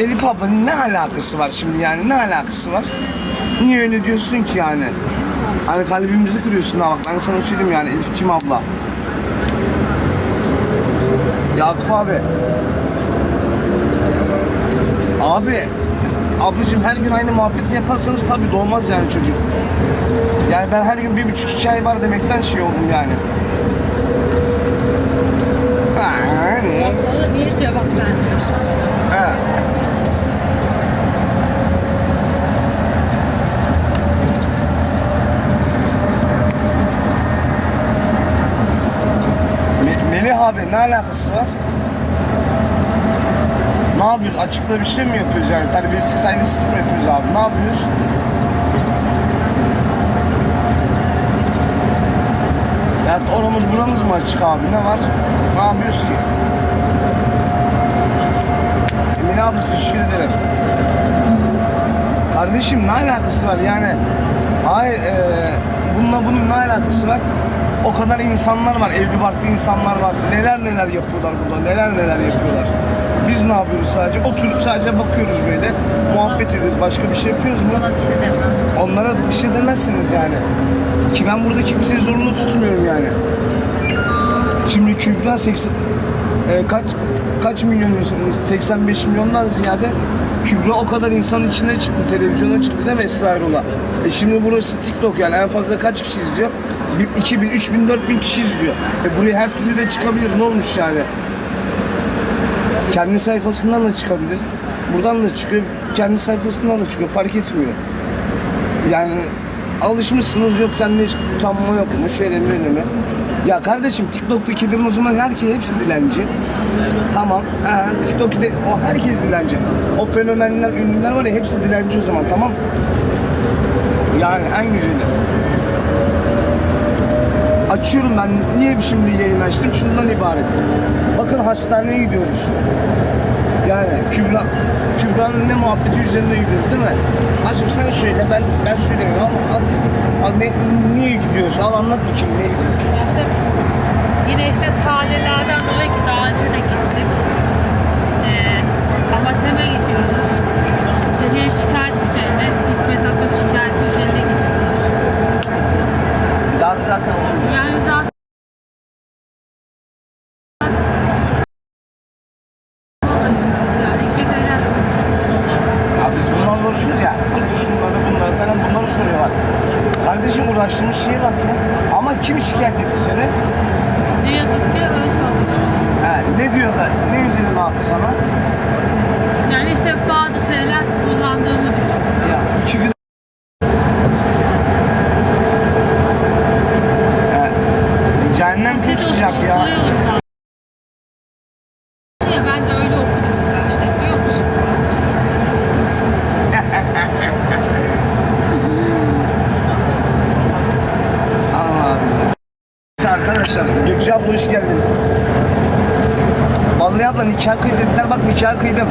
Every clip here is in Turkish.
Elif abla ne alakası var şimdi yani ne alakası var? Niye öyle diyorsun ki yani? Hani kalbimizi kırıyorsun ha bak ben sana söyleyeyim yani Elif'ciğim abla. Yakup abi. Abi ablacığım her gün aynı muhabbeti yaparsanız tabii doğmaz yani çocuk. Yani ben her gün bir buçuk iki ay var demekten şey oldum yani. Ha, sonra niye cevap vermiyorsun? ha. Abi ne alakası var? Ne yapıyoruz? Açıkta bir şey mi yapıyoruz yani? Terbiyesizlik saygısızlık mı yapıyoruz abi? Ne yapıyoruz? Ya oramız buramız mı açık abi? Ne var? Ne yapıyoruz ki? Emine abi teşekkür ederim. Kardeşim ne alakası var yani? Hayır, e, bununla bunun ne alakası var? O kadar insanlar var, evli barklı insanlar var. Neler neler yapıyorlar burada, neler neler yapıyorlar. Biz ne yapıyoruz sadece? Oturup sadece bakıyoruz böyle, muhabbet ediyoruz. Başka bir şey yapıyoruz mu? Bir şey demez. Onlara bir şey demezsiniz yani. Ki ben burada kimseyi zorunlu tutmuyorum yani. Şimdi Kübra 80 e, kaç kaç milyon 85 milyondan ziyade Kübra o kadar insanın içine çıktı, televizyona çıktı Esra Erol'a? E şimdi burası TikTok yani en fazla kaç kişi izliyor? Bir- 2000, 3000, 4000 kişi izliyor. E buraya her türlü de çıkabilir. Ne olmuş yani? Kendi sayfasından da çıkabilir. Buradan da çıkıyor. Kendi sayfasından da çıkıyor. Fark etmiyor. Yani alışmışsınız yok sende hiç utanma yok mu şöyle mi öyle mi? Ya kardeşim TikTok'takilerin o zaman herkes hepsi dilenci. Tamam. Ha, TikTok'ta o herkes dilenci. O fenomenler, ünlüler var ya hepsi dilenci o zaman tamam. Yani en güzeli. Açıyorum ben. Niye şimdi yayın açtım? Şundan ibaret. Bakın hastaneye gidiyoruz. Yani Kübra, Kübra'nın ne muhabbeti üzerinde gidiyoruz değil mi? Aşkım sen söyle, ben ben söylemiyorum ama al, al ne, niye gidiyoruz? Al anlat bakayım niye gidiyoruz? Soruyorlar. Kardeşim uğraştığımız şey var ya. Ama kim şikayet etti seni? ne yazık ki oluyoruz. He, ne diyor da, ne üzerine attı sana? Yani işte bazı şeyler kullandığımı düşünüyorum. Ya iki gün He, Cehennem çok sıcak ya. Zaten. Ya ben de öyle okudum işte biliyor musun? Aman. Neyse Arkadaşlar Gökçe abla hoş geldin. Vallahi abla nikah kıy dediler bak nikah kıydım.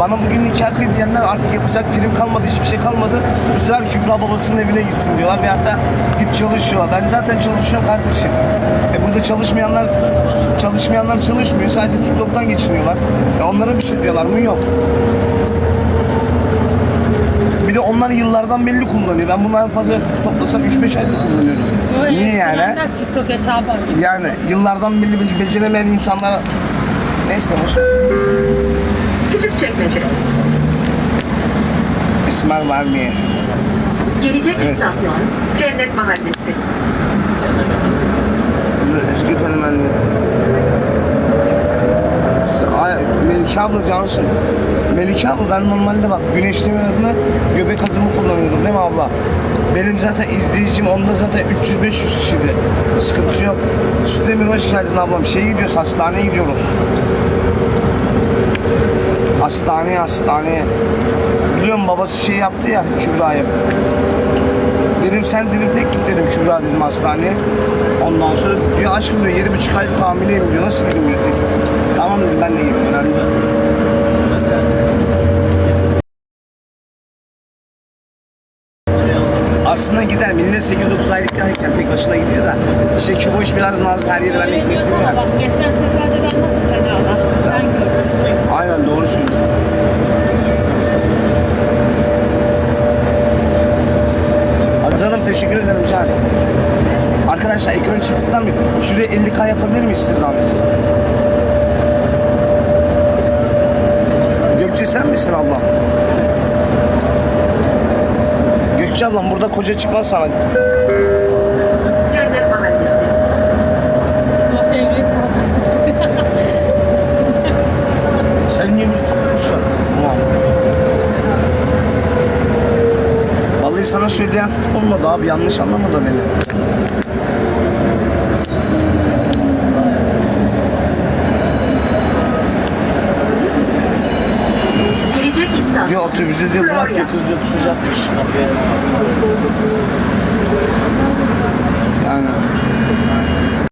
Bana bugün nikah kıy diyenler artık yapacak prim kalmadı hiçbir şey kalmadı. Bu sefer Kübra babasının evine gitsin diyorlar ve hatta git çalışıyorlar. Ben zaten çalışıyorum kardeşim. E burada çalışmayanlar çalışmayanlar çalışmıyor sadece TikTok'tan geçiniyorlar. E onlara bir şey diyorlar mı yok. Bir de onlar yıllardan belli kullanıyor. Ben bunu en fazla toplasam 3-5 aydır kullanıyorum. Niye yani? TikTok hesabı açtım. Yani yıllardan belli belli beceremeyen insanlara neyse hoş. Küçükçekmece. İsmail Valmiye. Gelecek Evet. istasyon Cennet Mahallesi. Eski fenomenli. Melike abla cansın. Melike abla ben normalde bak güneşleme adına göbek adımı kullanıyordum değil mi abla? Benim zaten izleyicim onda zaten 300-500 kişiydi. Sıkıntı yok. Südemir hoş geldin ablam. Şeye gidiyoruz hastaneye gidiyoruz. Hastaneye hastaneye. Biliyorum babası şey yaptı ya Kübra'ya. Dedim sen dedim tek git dedim Kübra dedim hastaneye. Ondan sonra diyor aşkım diyor yedi buçuk aylık hamileyim diyor. Nasıl gideyim diyor tek. Tamam dedim ben de gideyim önemli. değil. Aslında gider millet 8-9 aylıkken tek başına gidiyor da işte Küboş biraz nazlı her yere ben bak geçen sefer de ben nasıl fenalaştım sen gördün. Aynen doğru söylüyorsun. teşekkür ederim Can. Arkadaşlar ekranı çiftlikten mi? Şuraya 50k yapabilir miyiz size zahmet? Gökçe sen misin ablam? Gökçe ablam burada koca çıkmaz sana. Sana söyleyen olmadı abi yanlış anlama da beni. Diyor otobüsü diyor bırak diyor kız diyor kusacakmış. Yani